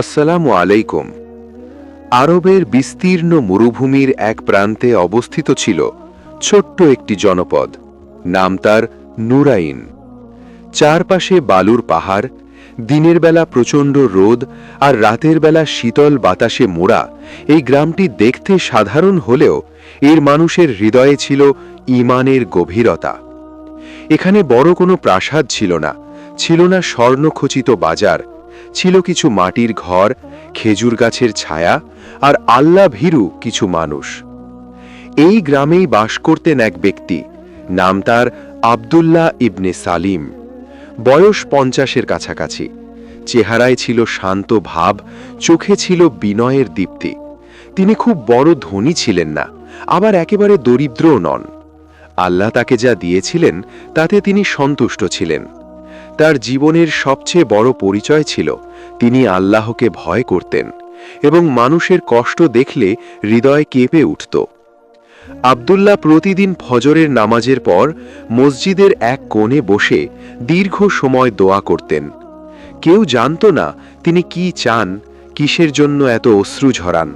আসসালামু আলাইকুম। আরবের বিস্তীর্ণ মরুভূমির এক প্রান্তে অবস্থিত ছিল ছোট্ট একটি জনপদ, নাম তার নুরাইন। চারপাশে বালুর পাহাড়, দিনের বেলা প্রচণ্ড রোদ আর রাতের বেলা শীতল বাতাসে মোড়া, এই গ্রামটি দেখতে সাধারণ হলেও এর মানুষের হৃদয়ে ছিল ইমানের গভীরতা। এখানে বড় কোনো প্রাসাদ ছিল না ছিল না স্বর্ণখচিত বাজার ছিল কিছু মাটির ঘর, খেজুর গাছের ছায়া আর আল্লাহ ভীরু কিছু মানুষ। এই গ্রামেই বাস করতেন এক ব্যক্তি, নাম তার আবদুল্লাহ ইবনে সালিম। বয়স পঞ্চাশের কাছাকাছি। চেহারায় ছিল শান্ত ভাব, চোখে ছিল বিনয়ের দীপ্তি। তিনি খুব বড় ধনী ছিলেন না, আবার একেবারে দরিদ্রও নন। আল্লাহ তাকে যা দিয়েছিলেন, তাতে তিনি সন্তুষ্ট ছিলেন। তার জীবনের সবচেয়ে বড় পরিচয় ছিল, তিনি আল্লাহকে ভয় করতেন এবং মানুষের কষ্ট দেখলে হৃদয় কেঁপে উঠত। আবদুল্লাহ প্রতিদিন ফজরের নামাজের পর মসজিদের এক কোণে বসে দীর্ঘ সময় দোয়া করতেন। কেউ জানত না তিনি কি চান, কিসের জন্য এত অশ্রু ঝরান।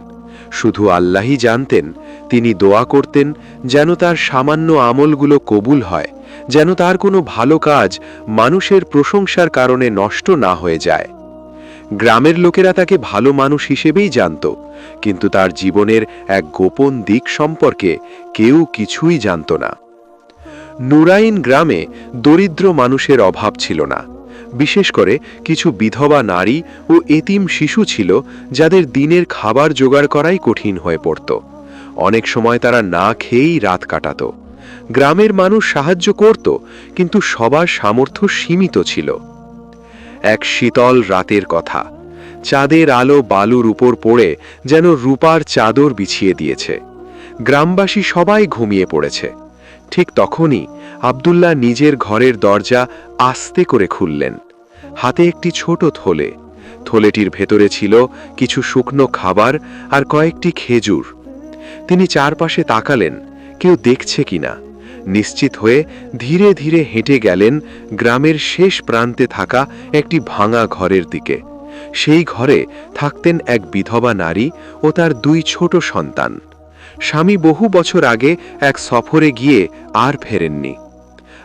শুধু আল্লাহই জানতেন, তিনি দোয়া করতেন যেন তার সামান্য আমলগুলো কবুল হয়। যেন তার কোনো ভালো কাজ মানুষের প্রশংসার কারণে নষ্ট না হয়ে যায়। গ্রামের লোকেরা তাকে ভালো মানুষ হিসেবেই জানত, কিন্তু তার জীবনের এক গোপন দিক সম্পর্কে কেউ কিছুই জানত না। নুরাইন গ্রামে দরিদ্র মানুষের অভাব ছিল না, বিশেষ করে কিছু বিধবা নারী ও এতিম শিশু ছিল যাদের দিনের খাবার জোগাড় করাই কঠিন হয়ে পড়ত। অনেক সময় তারা না খেয়েই রাত কাটাত। গ্রামের মানুষ সাহায্য করত, কিন্তু সবার সামর্থ্য সীমিত ছিল। এক শীতল রাতের কথা, চাঁদের আলো বালুর উপর পড়ে যেন রূপার চাদর বিছিয়ে দিয়েছে। গ্রামবাসী সবাই ঘুমিয়ে পড়েছে। ঠিক তখনই আবদুল্লাহ নিজের ঘরের দরজা আস্তে করে খুললেন। হাতে একটি ছোট থলে। থলেটির ভেতরে ছিল কিছু শুকনো খাবার আর কয়েকটি খেজুর। তিনি চারপাশে তাকালেন, কেউ দেখছে কিনা। নিশ্চিত হয়ে ধীরে ধীরে হেঁটে গেলেন গ্রামের শেষ প্রান্তে থাকা একটি ভাঙা ঘরের দিকে। সেই ঘরে থাকতেন এক বিধবা নারী ও তার দুই ছোট সন্তান। স্বামী বহু বছর আগে এক সফরে গিয়ে আর ফেরেননি।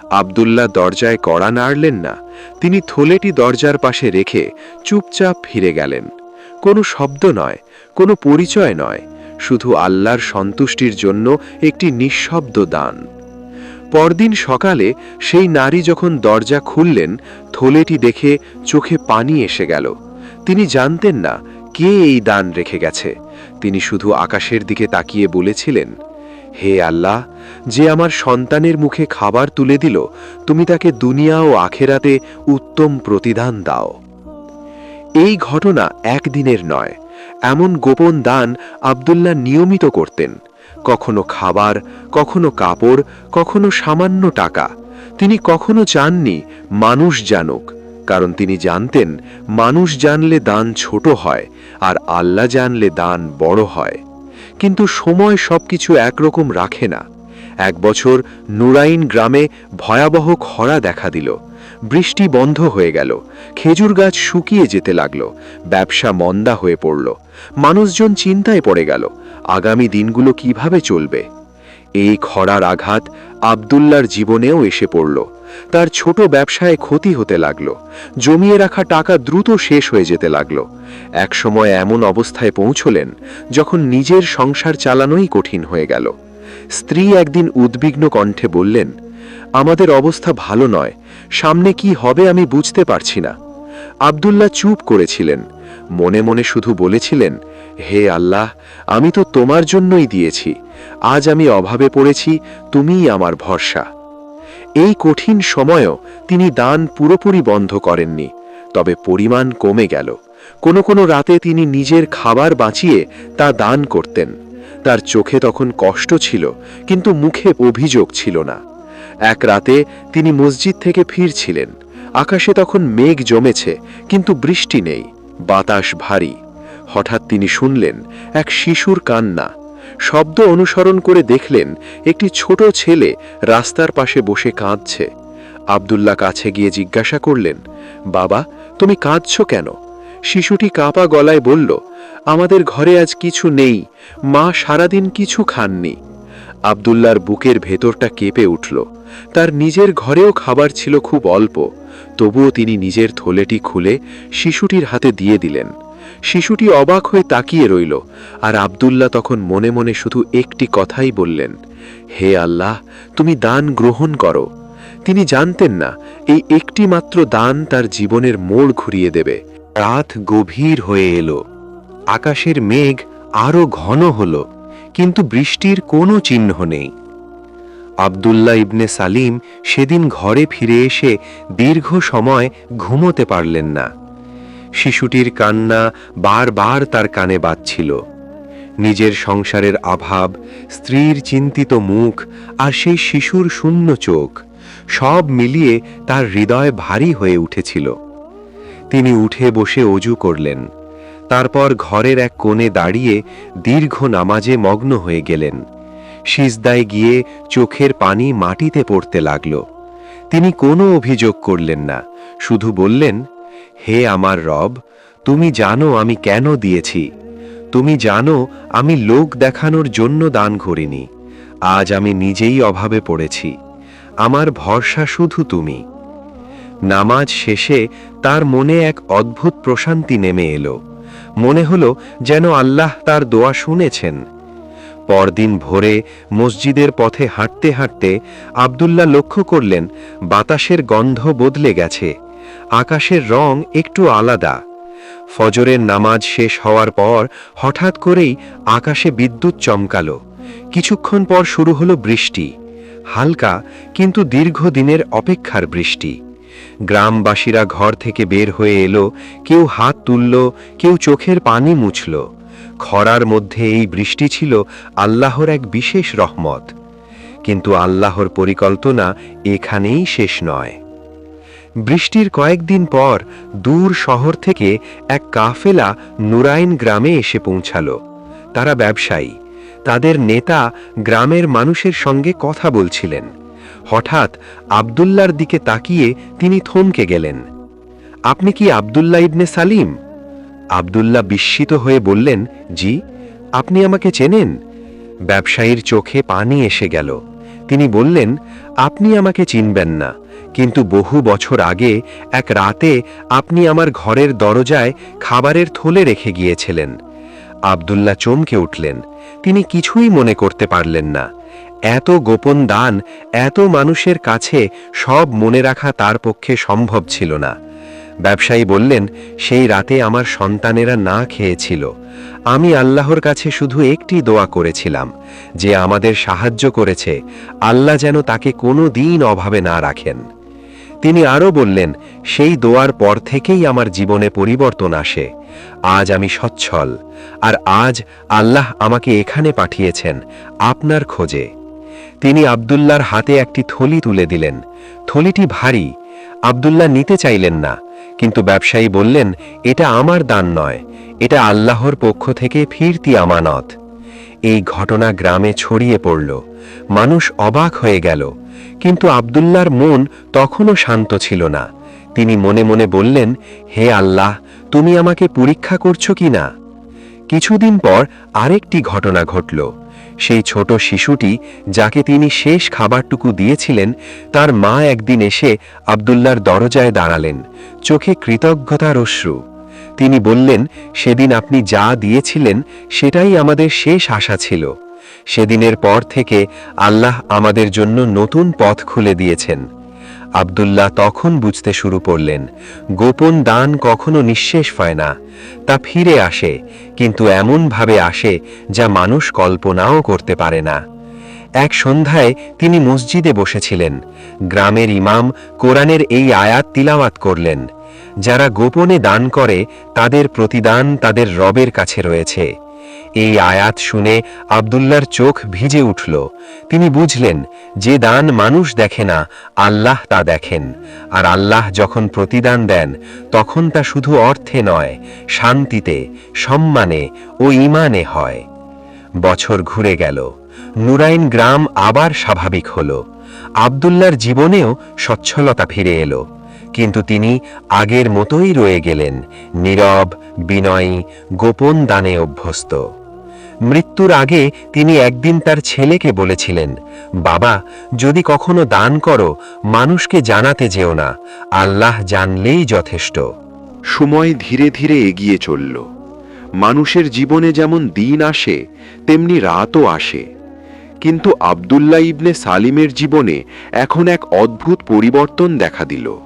আবদুল্লাহ দরজায় কড়া নাড়লেন না। তিনি থলেটি দরজার পাশে রেখে চুপচাপ ফিরে গেলেন। কোনো শব্দ নয়, কোনো পরিচয় নয়, শুধু আল্লাহর সন্তুষ্টির জন্য একটি নিঃশব্দ দান। পরদিন সকালে সেই নারী যখন দরজা খুললেন, থলেটি দেখে চোখে পানি এসে গেল। তিনি জানতেন না কে এই দান রেখে গেছে। তিনি শুধু আকাশের দিকে তাকিয়ে বলেছিলেন, হে আল্লাহ, যে আমার সন্তানের মুখে খাবার তুলে দিল, তুমি তাকে দুনিয়া ও আখেরাতে উত্তম প্রতিদান দাও। এই ঘটনা একদিনের নয়, এমন গোপন দান আবদুল্লাহ নিয়মিত করতেন। কখনো খাবার, কখনো কাপড়, কখনো সামান্য টাকা। তিনি কখনো চাননি মানুষ জানুক, কারণ তিনি জানতেন মানুষ জানলে দান ছোট হয় আর আল্লাহ জানলে দান বড় হয়। কিন্তু সময় সবকিছু একরকম রাখে না। এক বছর নুরাইন গ্রামে ভয়াবহ খরা দেখা দিল। বৃষ্টি বন্ধ হয়ে গেল। খেজুর গাছ শুকিয়ে যেতে লাগল। ব্যবসা মন্দা হয়ে পড়ল। মানুষজন চিন্তায় পড়ে গেল। আগামী দিনগুলো কীভাবে চলবে? এই খরার আঘাত আবদুল্লার জীবনেও এসে পড়ল। তার ছোট ব্যবসায় ক্ষতি হতে লাগল। জমিয়ে রাখা টাকা দ্রুত শেষ হয়ে যেতে লাগল। একসময় এমন অবস্থায় পৌঁছলেন যখন নিজের সংসার চালানোই কঠিন হয়ে গেল। স্ত্রী একদিন উদ্বিগ্ন কণ্ঠে বললেন, আমাদের অবস্থা ভালো নয়। সামনে কি হবে আমি বুঝতে পারছি না। আবদুল্লাহ চুপ করেছিলেন। মনে মনে শুধু বলেছিলেন হে আল্লাহ, আমি তো তোমার জন্যই দিয়েছি। আজ আমি অভাবে পড়েছি, তুমিই আমার ভরসা। এই কঠিন সময়ও তিনি দান পুরোপুরি বন্ধ করেননি, তবে পরিমাণ কমে গেল। কোনো কোনো রাতে তিনি নিজের খাবার বাঁচিয়ে তা দান করতেন। তার চোখে তখন কষ্ট ছিল, কিন্তু মুখে অভিযোগ ছিল না। এক রাতে তিনি মসজিদ থেকে ফিরছিলেন। আকাশে তখন মেঘ জমেছে, কিন্তু বৃষ্টি নেই, বাতাস ভারী। হঠাৎ তিনি শুনলেন এক শিশুর কান্না। শব্দ অনুসরণ করে দেখলেন একটি ছোট ছেলে রাস্তার পাশে বসে কাঁদছে। আবদুল্লাহ কাছে গিয়ে জিজ্ঞাসা করলেন, বাবা, তুমি কাঁদছ কেন? শিশুটি কাঁপা গলায় বলল, আমাদের ঘরে আজ কিছু নেই, মা সারাদিন কিছু খাননি। আবদুল্লার বুকের ভেতরটা কেঁপে উঠল। তার নিজের ঘরেও খাবার ছিল খুব অল্প, তবুও তিনি নিজের থলেটি খুলে শিশুটির হাতে দিয়ে দিলেন। শিশুটি অবাক হয়ে তাকিয়ে রইল, আর আবদুল্লাহ তখন মনে মনে শুধু একটি কথাই বললেন, হে আল্লাহ, তুমি দান গ্রহণ করো। তিনি জানতেন না, এই একটি মাত্র দান তার জীবনের মোড় ঘুরিয়ে দেবে। রাত গভীর হয়ে এলো, আকাশের মেঘ আরও ঘন হল, কিন্তু বৃষ্টির কোনো চিহ্ন নেই। আবদুল্লাহ ইবনে সালিম সেদিন ঘরে ফিরে এসে দীর্ঘ সময় ঘুমোতে পারলেন না। শিশুটির কান্না বারবার তার কানে বাজছিল। নিজের সংসারের অভাব, স্ত্রীর চিন্তিত মুখ আর সেই শিশুর শূন্য চোখ সব মিলিয়ে তার হৃদয় ভারী হয়ে উঠেছিল। তিনি উঠে বসে অজু করলেন। তারপর ঘরের এক কোণে দাঁড়িয়ে দীর্ঘ নামাজে মগ্ন হয়ে গেলেন। সিজদায় গিয়ে চোখের পানি মাটিতে পড়তে লাগল। তিনি কোনো অভিযোগ করলেন না, শুধু বললেন হে আমার রব, তুমি জানো আমি কেন দিয়েছি। তুমি জানো আমি লোক দেখানোর জন্য দান করিনি। আজ আমি নিজেই অভাবে পড়েছি। আমার ভরসা শুধু তুমি। নামাজ শেষে তার মনে এক অদ্ভুত প্রশান্তি নেমে এলো। মনে হলো যেন আল্লাহ তার দোয়া শুনেছেন। পরদিন ভোরে মসজিদের পথে হাঁটতে হাঁটতে আবদুল্লাহ লক্ষ্য করলেন, বাতাসের গন্ধ বদলে গেছে। আকাশের রং একটু আলাদা। ফজরের নামাজ শেষ হওয়ার পর হঠাৎ করেই আকাশে বিদ্যুৎ চমকালো। কিছুক্ষণ পর শুরু হলো বৃষ্টি। হালকা কিন্তু দীর্ঘদিনের অপেক্ষার বৃষ্টি। গ্রামবাসীরা ঘর থেকে বের হয়ে এলো, কেউ হাত তুলল, কেউ চোখের পানি মুছল। খরার মধ্যে এই বৃষ্টি ছিল আল্লাহর এক বিশেষ রহমত। কিন্তু আল্লাহর পরিকল্পনা এখানেই শেষ নয়। বৃষ্টির কয়েকদিন পর দূর শহর থেকে এক কাফেলা নুরাইন গ্রামে এসে পৌঁছাল। তারা ব্যবসায়ী। তাদের নেতা গ্রামের মানুষের সঙ্গে কথা বলছিলেন। হঠাৎ আবদুল্লার দিকে তাকিয়ে তিনি থমকে গেলেন। আপনি কি আবদুল্লাহ ইবনে সালিম? আবদুল্লাহ বিস্মিত হয়ে বললেন, জি, আপনি আমাকে চেনেন? ব্যবসায়ীর চোখে পানি এসে গেল। তিনি বললেন, আপনি আমাকে চিনবেন না। কিন্তু বহু বছর আগে এক রাতে আপনি আমার ঘরের দরজায় খাবারের থলে রেখে গিয়েছিলেন। আবদুল্লাহ চমকে উঠলেন। তিনি কিছুই মনে করতে পারলেন না। এত গোপন দান, এত মানুষের কাছে সব মনে রাখা তার পক্ষে সম্ভব ছিল না। ব্যবসায়ী বললেন, সেই রাতে আমার সন্তানেরা না খেয়েছিল। আমি আল্লাহর কাছে শুধু একটি দোয়া করেছিলাম, যে আমাদের সাহায্য করেছে। আল্লাহ যেন তাকে কোনো দিন অভাবে না রাখেন। তিনি আরও বললেন, সেই দোয়ার পর থেকেই আমার জীবনে পরিবর্তন আসে। আজ আমি সচ্ছল, আর আজ আল্লাহ আমাকে এখানে পাঠিয়েছেন, আপনার খোঁজে। তিনি আবদুল্লার হাতে একটি থলি তুলে দিলেন। থলিটি ভারী, আবদুল্লাহ নিতে চাইলেন না, কিন্তু ব্যবসায়ী বললেন, এটা আমার দান নয়, এটা আল্লাহর পক্ষ থেকে ফিরতি আমানত। এই ঘটনা গ্রামে ছড়িয়ে পড়ল। মানুষ অবাক হয়ে গেল। কিন্তু আবদুল্লার মন তখনও শান্ত ছিল না। তিনি মনে মনে বললেন, হে আল্লাহ, তুমি আমাকে পরীক্ষা করছ কি না? কিছুদিন পর আরেকটি ঘটনা ঘটল। সেই ছোট শিশুটি যাকে তিনি শেষ খাবারটুকু দিয়েছিলেন, তার মা একদিন এসে আবদুল্লার দরজায় দাঁড়ালেন, চোখে কৃতজ্ঞতার অশ্রু। তিনি বললেন, সেদিন আপনি যা দিয়েছিলেন, সেটাই আমাদের শেষ আশা ছিল। সেদিনের পর থেকে আল্লাহ আমাদের জন্য নতুন পথ খুলে দিয়েছেন। আবদুল্লাহ তখন বুঝতে শুরু করলেন, গোপন দান কখনো নিঃশেষ হয় না, তা ফিরে আসে, কিন্তু এমনভাবে আসে যা মানুষ কল্পনাও করতে পারে না। এক সন্ধ্যায় তিনি মসজিদে বসেছিলেন, গ্রামের ইমাম কোরআনের এই আয়াত তিলাওয়াত করলেন, যারা গোপনে দান করে তাদের প্রতিদান তাদের রবের কাছে রয়েছে। এই আয়াত শুনে আবদুল্লার চোখ ভিজে উঠল। তিনি বুঝলেন, যে দান মানুষ দেখে না, আল্লাহ তা দেখেন। আর আল্লাহ যখন প্রতিদান দেন, তখন তা শুধু অর্থে নয়, শান্তিতে, সম্মানে ও ইমানে হয়। বছর ঘুরে গেল। নুরাইন গ্রাম আবার স্বাভাবিক হল। আবদুল্লার জীবনেও সচ্ছলতা ফিরে এলো। কিন্তু তিনি আগের মতোই রয়ে গেলেন, নীরব, বিনয়ী, গোপন দানে অভ্যস্ত। মৃত্যুর আগে তিনি একদিন তার ছেলেকে বলেছিলেন, বাবা, যদি কখনো দান করো, মানুষকে জানাতে যেও না, আল্লাহ জানলেই যথেষ্ট। সময় ধীরে ধীরে এগিয়ে চলল। মানুষের জীবনে যেমন দিন আসে, তেমনি রাতও আসে। কিন্তু আবদুল্লাহ ইবনে সালিমের জীবনে এখন এক অদ্ভুত পরিবর্তন দেখা দিল।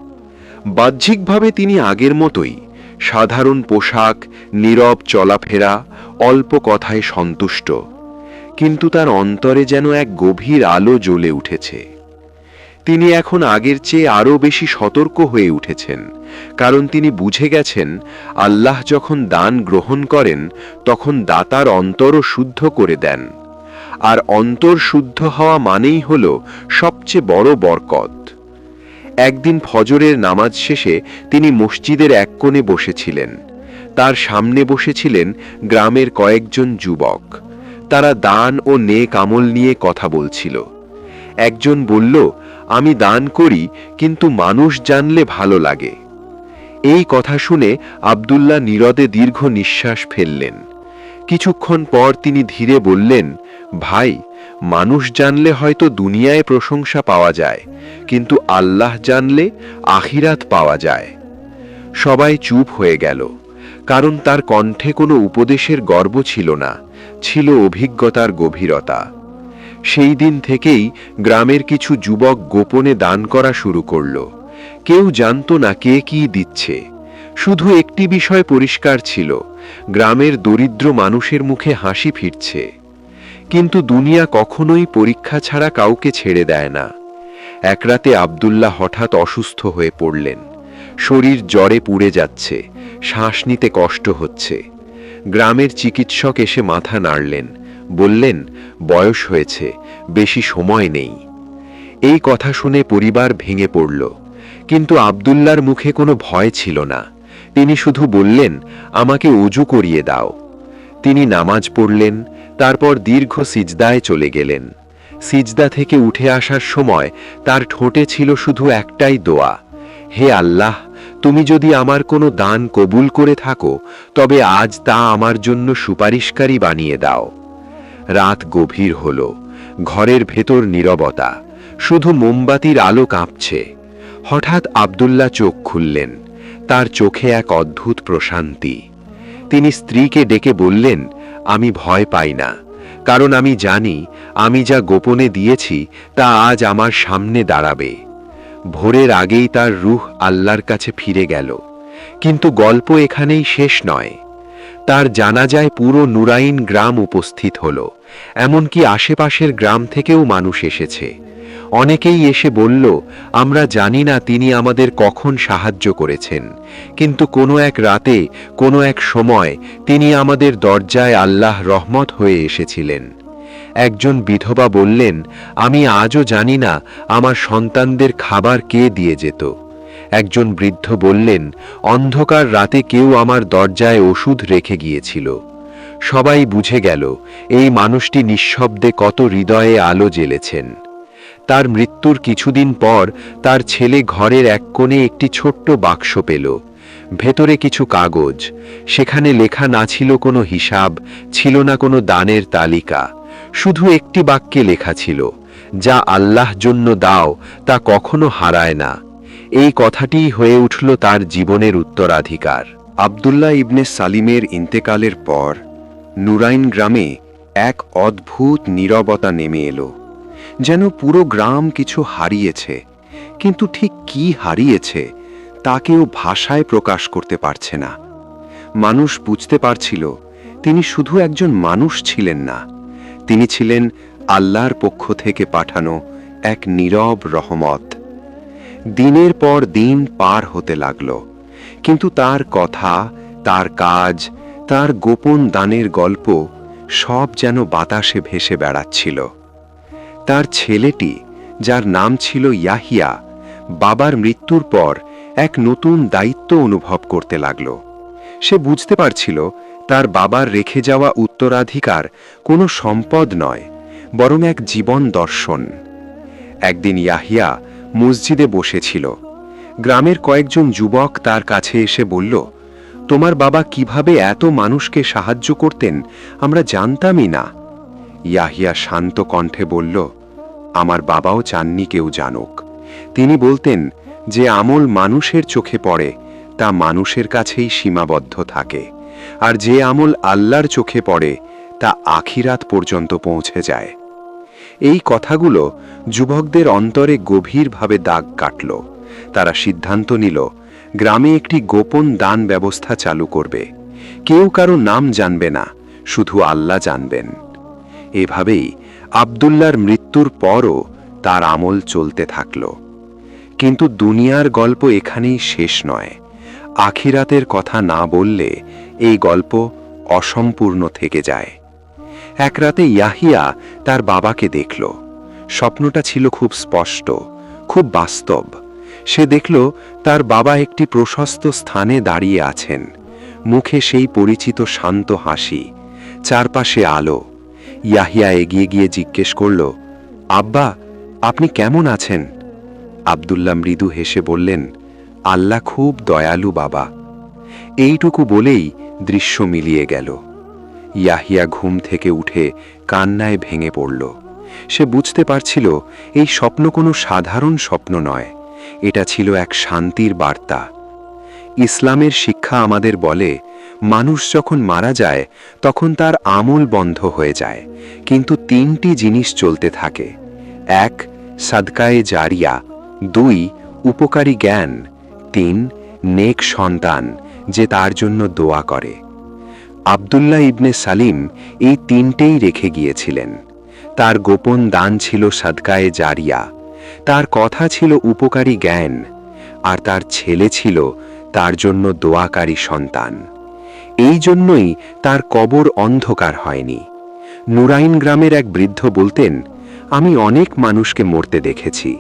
বাহ্যিকভাবে তিনি আগের মতোই। সাধারণ পোশাক, নীরব চলাফেরা, অল্প কথায় সন্তুষ্ট। কিন্তু তার অন্তরে যেন এক গভীর আলো জ্বলে উঠেছে। তিনি এখন আগের চেয়ে আরও বেশি সতর্ক হয়ে উঠেছেন, কারণ তিনি বুঝে গেছেন, আল্লাহ যখন দান গ্রহণ করেন, তখন দাতার অন্তরও শুদ্ধ করে দেন। আর অন্তর শুদ্ধ হওয়া মানেই হল সবচেয়ে বড় বরকত। একদিন ফজরের নামাজ শেষে তিনি মসজিদের এক কোণে বসেছিলেন। তার সামনে বসেছিলেন গ্রামের কয়েকজন যুবক। তারা দান ও নে কামল নিয়ে কথা বলছিল। একজন বলল, আমি দান করি, কিন্তু মানুষ জানলে ভালো লাগে। এই কথা শুনে আবদুল্লাহ নীরদে দীর্ঘ নিঃশ্বাস ফেললেন। কিছুক্ষণ পর তিনি ধীরে বললেন, ভাই মানুষ জানলে হয়তো দুনিয়ায় প্রশংসা পাওয়া যায়, কিন্তু আল্লাহ জানলে আখিরাত পাওয়া যায়। সবাই চুপ হয়ে গেল, কারণ তার কণ্ঠে কোনো উপদেশের গর্ব ছিল না, ছিল অভিজ্ঞতার গভীরতা। সেই দিন থেকেই গ্রামের কিছু যুবক গোপনে দান করা শুরু করল। কেউ জানত না কে কি দিচ্ছে। শুধু একটি বিষয় পরিষ্কার ছিল, গ্রামের দরিদ্র মানুষের মুখে হাসি ফিরছে। কিন্তু দুনিয়া কখনোই পরীক্ষা ছাড়া কাউকে ছেড়ে দেয় না। এক রাতে আবদুল্লাহ হঠাৎ অসুস্থ হয়ে পড়লেন। শরীর জ্বরে পুড়ে যাচ্ছে, শ্বাস নিতে কষ্ট হচ্ছে। গ্রামের চিকিৎসক এসে মাথা নাড়লেন, বললেন, বয়স হয়েছে, বেশি সময় নেই। এই কথা শুনে পরিবার ভেঙে পড়ল। কিন্তু আবদুল্লার মুখে কোনো ভয় ছিল না। তিনি শুধু বললেন, আমাকে অজু করিয়ে দাও। তিনি নামাজ পড়লেন তারপর দীর্ঘ সিজদায় চলে গেলেন। সিজদা থেকে উঠে আসার সময় তার ঠোঁটে ছিল শুধু একটাই দোয়া, হে আল্লাহ, তুমি যদি আমার কোনো দান কবুল করে থাকো, তবে আজ তা আমার জন্য সুপারিশকারী বানিয়ে দাও। রাত গভীর হল, ঘরের ভেতর নীরবতা, শুধু মোমবাতির আলো কাঁপছে। হঠাৎ আবদুল্লাহ চোখ খুললেন, তার চোখে এক অদ্ভুত প্রশান্তি। তিনি স্ত্রীকে ডেকে বললেন আমি ভয় পাই না, কারণ আমি জানি আমি যা গোপনে দিয়েছি তা আজ আমার সামনে দাঁড়াবে। ভোরের আগেই তার রুহ আল্লাহর কাছে ফিরে গেল, কিন্তু গল্প এখানেই শেষ নয়। তার জানাজায় পুরো নুরাইন গ্রাম উপস্থিত হল, এমনকি আশেপাশের গ্রাম থেকেও মানুষ এসেছে। অনেকেই এসে বলল, আমরা জানি না তিনি আমাদের কখন সাহায্য করেছেন। কিন্তু কোনো এক রাতে, কোনো এক সময় তিনি আমাদের দরজায় আল্লাহ রহমত হয়ে এসেছিলেন। একজন বিধবা বললেন, আমি আজও জানি না আমার সন্তানদের খাবার কে দিয়ে যেত। একজন বৃদ্ধ বললেন, অন্ধকার রাতে কেউ আমার দরজায় ওষুধ রেখে গিয়েছিল। সবাই বুঝে গেল, এই মানুষটি নিঃশব্দে কত হৃদয়ে আলো জ্বেলেছেন। তার মৃত্যুর কিছুদিন পর তার ছেলে ঘরের এক কোণে একটি ছোট্ট বাক্স পেল। ভেতরে কিছু কাগজ। সেখানে লেখা না ছিল কোনো হিসাব, ছিল না কোনো দানের তালিকা। শুধু একটি বাক্যে লেখা ছিল, যা আল্লাহ জন্য দাও, তা কখনো হারায় না। এই কথাটিই হয়ে উঠল তার জীবনের উত্তরাধিকার। আবদুল্লাহ ইবনে সালিমের ইন্তেকালের পর নুরাইন গ্রামে এক অদ্ভুত নীরবতা নেমে এলো। যেন পুরো গ্রাম কিছু হারিয়েছে। কিন্তু ঠিক কি হারিয়েছে, তা কেউ ভাষায় প্রকাশ করতে পারছে না। মানুষ বুঝতে পারছিল, তিনি শুধু একজন মানুষ ছিলেন না। তিনি ছিলেন আল্লাহর পক্ষ থেকে পাঠানো এক নীরব রহমত। দিনের পর দিন পার হতে লাগল, কিন্তু তার কথা, তার কাজ, তার গোপন দানের গল্প সব যেন বাতাসে ভেসে বেড়াচ্ছিল। তার ছেলেটি, যার নাম ছিল ইয়াহিয়া, বাবার মৃত্যুর পর এক নতুন দায়িত্ব অনুভব করতে লাগল। সে বুঝতে পারছিল তার বাবার রেখে যাওয়া উত্তরাধিকার কোনো সম্পদ নয়, বরং এক জীবন দর্শন। একদিন ইয়াহিয়া মসজিদে বসেছিল। গ্রামের কয়েকজন যুবক তার কাছে এসে বলল, তোমার বাবা কীভাবে এত মানুষকে সাহায্য করতেন, আমরা জানতামই না। ইয়াহিয়া শান্ত কণ্ঠে বলল, আমার বাবাও চাননি কেউ জানুক। তিনি বলতেন, যে আমল মানুষের চোখে পড়ে, তা মানুষের কাছেই সীমাবদ্ধ থাকে। আর যে আমল আল্লাহর চোখে পড়ে, তা আখিরাত পর্যন্ত পৌঁছে যায়। এই কথাগুলো যুবকদের অন্তরে গভীরভাবে দাগ কাটল। তারা সিদ্ধান্ত নিল, গ্রামে একটি গোপন দান ব্যবস্থা চালু করবে। কেউ কারও নাম জানবে না, শুধু আল্লাহ জানবেন। এভাবেই আবদুল্লার মৃত্যুর পরও তার আমল চলতে থাকল। কিন্তু দুনিয়ার গল্প এখানেই শেষ নয়। আখিরাতের কথা না বললে এই গল্প অসম্পূর্ণ থেকে যায়। এক রাতে ইয়াহিয়া তার বাবাকে দেখল। স্বপ্নটা ছিল খুব স্পষ্ট, খুব বাস্তব। সে দেখল তার বাবা একটি প্রশস্ত স্থানে দাঁড়িয়ে আছেন। মুখে সেই পরিচিত শান্ত হাসি, চারপাশে আলো। ইয়াহিয়া এগিয়ে গিয়ে জিজ্ঞেস করল, আব্বা, আপনি কেমন আছেন? আবদুল্লাহ মৃদু হেসে বললেন, আল্লাহ খুব দয়ালু বাবা। এইটুকু বলেই দৃশ্য মিলিয়ে গেল। ইয়াহিয়া ঘুম থেকে উঠে কান্নায় ভেঙে পড়ল। সে বুঝতে পারছিল, এই স্বপ্ন কোনো সাধারণ স্বপ্ন নয়, এটা ছিল এক শান্তির বার্তা। ইসলামের শিক্ষা আমাদের বলে মানুষ যখন মারা যায়, তখন তার আমল বন্ধ হয়ে যায়। কিন্তু তিনটি জিনিস চলতে থাকে। এক, সাদকায়ে জারিয়া। দুই, উপকারী জ্ঞান। তিন, নেক সন্তান, যে তার জন্য দোয়া করে। আবদুল্লাহ ইবনে সালিম এই তিনটেই রেখে গিয়েছিলেন। তার গোপন দান ছিল সাদকায়ে জারিয়া। তার কথা ছিল উপকারী জ্ঞান। আর তার ছেলে ছিল তার জন্য দোয়াকারী সন্তান। এই জন্যই তার কবর অন্ধকার হয়নি। নুরাইন গ্রামের এক বৃদ্ধ বলতেন, আমি অনেক মানুষকে মরতে দেখেছি,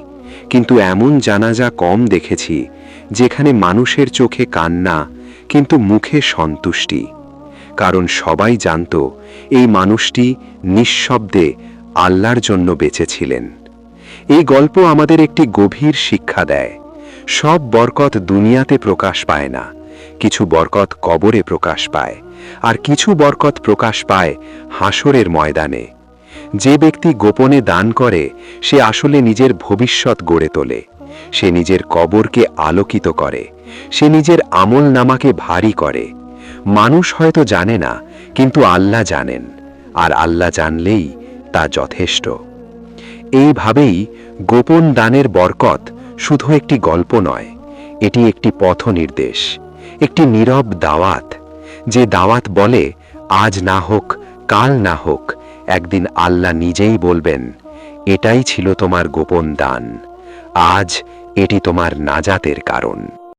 কিন্তু এমন জানাজা কম দেখেছি, যেখানে মানুষের চোখে কান্না, কিন্তু মুখে সন্তুষ্টি। কারণ সবাই জানত, এই মানুষটি নিঃশব্দে আল্লাহর জন্য বেঁচেছিলেন। এই গল্প আমাদের একটি গভীর শিক্ষা দেয়। সব বরকত দুনিয়াতে প্রকাশ পায় না। কিছু বরকত কবরে প্রকাশ পায়, আর কিছু বরকত প্রকাশ পায় হাসরের ময়দানে। যে ব্যক্তি গোপনে দান করে, সে আসলে নিজের ভবিষ্যৎ গড়ে তোলে। সে নিজের কবরকে আলোকিত করে, সে নিজের আমল নামাকে ভারী করে। মানুষ হয়তো জানে না, কিন্তু আল্লাহ জানেন, আর আল্লাহ জানলেই তা যথেষ্ট। এইভাবেই গোপন দানের বরকত শুধু একটি গল্প নয়, এটি একটি পথ নির্দেশ একটি নীরব দাওয়াত, যে দাওয়াত বলে, আজ না হোক, কাল না হোক, একদিন আল্লাহ নিজেই বলবেন, এটাই ছিল তোমার গোপন দান, আজ এটি তোমার নাজাতের কারণ।